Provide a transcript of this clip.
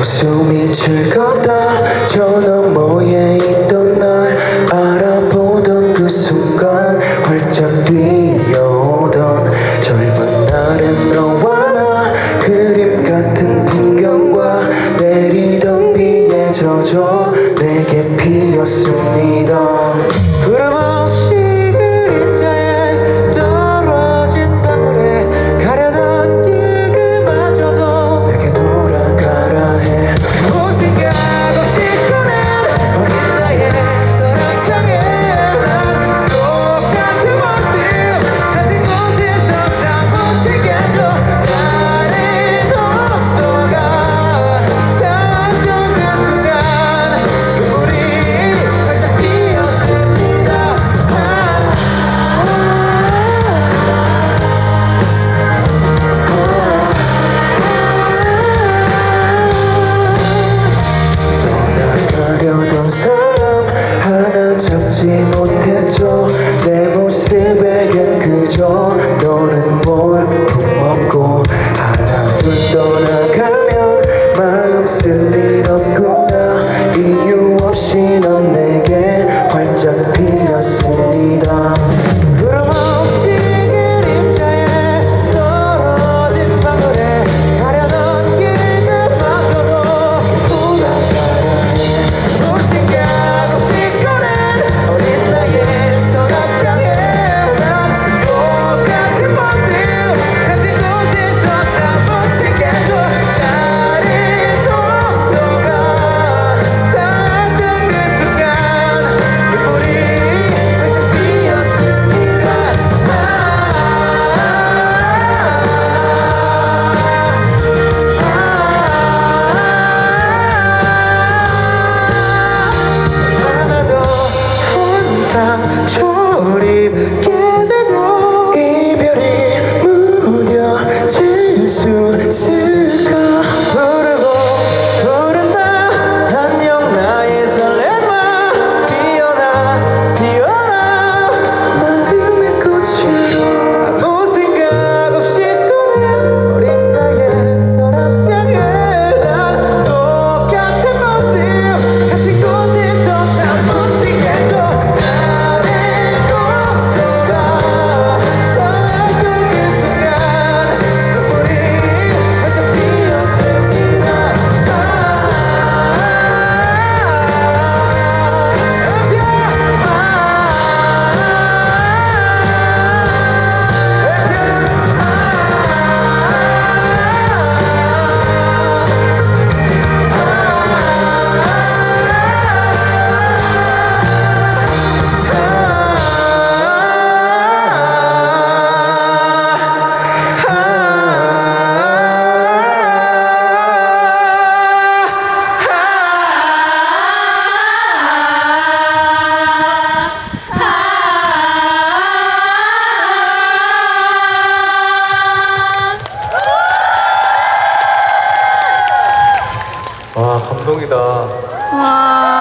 웃음이 즐겁다. 저 너머에 있던 날 알아보던 그 순간 활짝 뛰어 사람 하나 잡지 못했죠. 내 모습에겐 그저 너는 감동이다. 와.